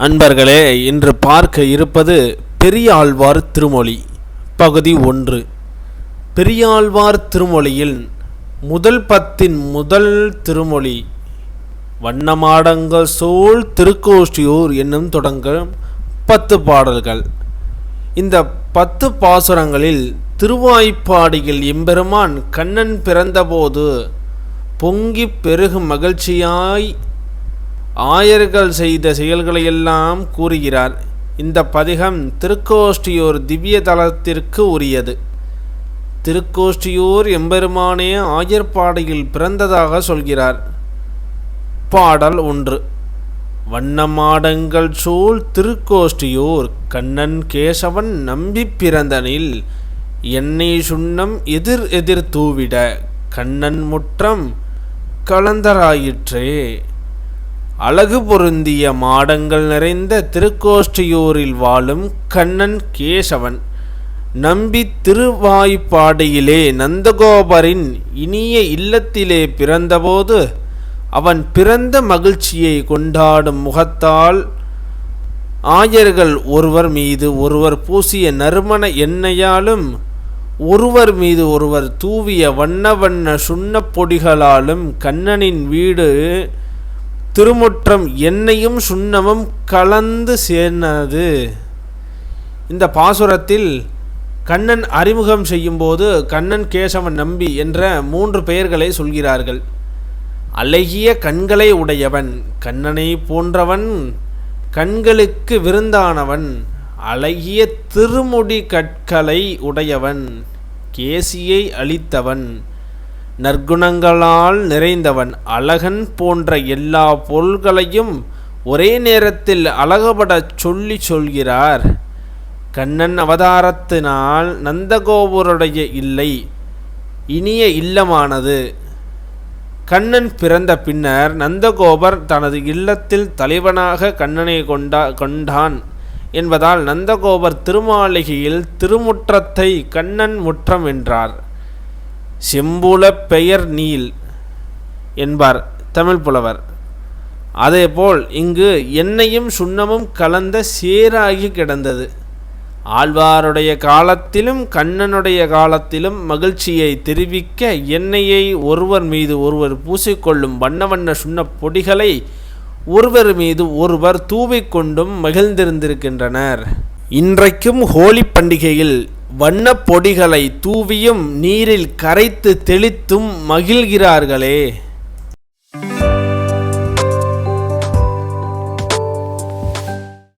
அன்பர்களே இன்று பார்க்க இருப்பது பெரியாழ்வார் திருமொழி பகுதி ஒன்று. பெரியாழ்வார் திருமொழியில் முதல் பத்தின் முதல் திருமொழி வண்ணமாடங்கள் சோழ் திருக்கோஷ்டியூர் என்னும் தொடங்கும் பத்து பாடல்கள். இந்த பத்து பாசுரங்களில் திருவாய்ப்பாடியில் எம்பெருமான் கண்ணன் பிறந்தபோது பொங்கிப் பெருகு மகிழ்ச்சியாய் ஆயர்கள் செய்த செயல்களையெல்லாம் கூறுகிறார். இந்த பதிகம் திருக்கோஷ்டியூர் திவ்ய தலத்திற்கு உரியது. திருக்கோஷ்டியூர் எம்பெருமானே ஆயர்பாடையில் பிறந்ததாக சொல்கிறார். பாடல் ஒன்று. வண்ணமாடங்கள் சூழ் திருக்கோஷ்டியூர் கண்ணன் கேசவன் நம்பி பிறந்தனில் எண்ணெய் சுண்ணம் எதிர் எதிர் தூவிட கண்ணன் முற்றம் கலந்தராயிற்றே. அழகு பொருந்திய மாடங்கள் நிறைந்த திருக்கோஷ்டியூரில் வாழும் கண்ணன் கேசவன் நம்பி திருவாய்ப்பாடியிலே நந்தகோபரின் இனிய இல்லத்திலே பிறந்தபோது அவன் பிறந்த மகிழ்ச்சியை கொண்டாடும் முகத்தால் ஆயர்கள் ஒருவர் மீது ஒருவர் பூசிய நறுமண எண்ணெயாலும் ஒருவர் மீது ஒருவர் தூவிய வண்ண வண்ண சுண்ணப் பொடிகளாலும் கண்ணனின் வீடு திருமுற்றம் எண்ணெயும் சுண்ணமும் கலந்து சேர்ந்தது. இந்த பாசுரத்தில் கண்ணன் அறிமுகம் செய்யும்போது கண்ணன் கேசவன் நம்பி என்ற மூன்று பெயர்களை சொல்கிறார்கள். அழகிய கண்களை உடையவன் கண்ணனை போன்றவன் கண்களுக்கு விருந்தானவன் அழகிய திருமுடி கற்களை உடையவன் கேசியை அளித்தவன் நற்குணங்களால் நிறைந்தவன் அழகன் போன்ற எல்லா பொருள்களையும் ஒரே நேரத்தில் அழகுபடச் சொல்லி சொல்கிறார். கண்ணன் அவதாரத்தினால் நந்தகோபுருடைய இல்லை இனிய இல்லமானது. கண்ணன் பிறந்த பின்னர் நந்தகோபர் தனது இல்லத்தில் தலைவனாக கண்ணனை கொண்டா கொண்டான் என்பதால் நந்தகோபர் திருமாளிகையில் திருமுற்றத்தை கண்ணன் முற்றம் என்றார் செம்புல பெயர் நீல் என்பார் தமிழ் புலவர். அதேபோல் இங்கு எண்ணெயும் சுண்ணமும் கலந்த சேராகி கிடந்தது. ஆழ்வாருடைய காலத்திலும் கண்ணனுடைய காலத்திலும் மகிழ்ச்சியை தெரிவிக்க எண்ணெயை ஒருவர் மீது ஒருவர் பூசிக்கொள்ளும் வண்ண வண்ண சுண்ணப் பொடிகளை ஒருவர் மீது ஒருவர் தூவிக்கொண்டும் மகிழ்ந்திருந்திருக்கின்றனர். இன்றைக்கும் ஹோலி பண்டிகையில் வண்ணப் பொடிகளை தூவியும் நீரில் கரைத்து தெளித்தும் மகிழ்கிறார்களே.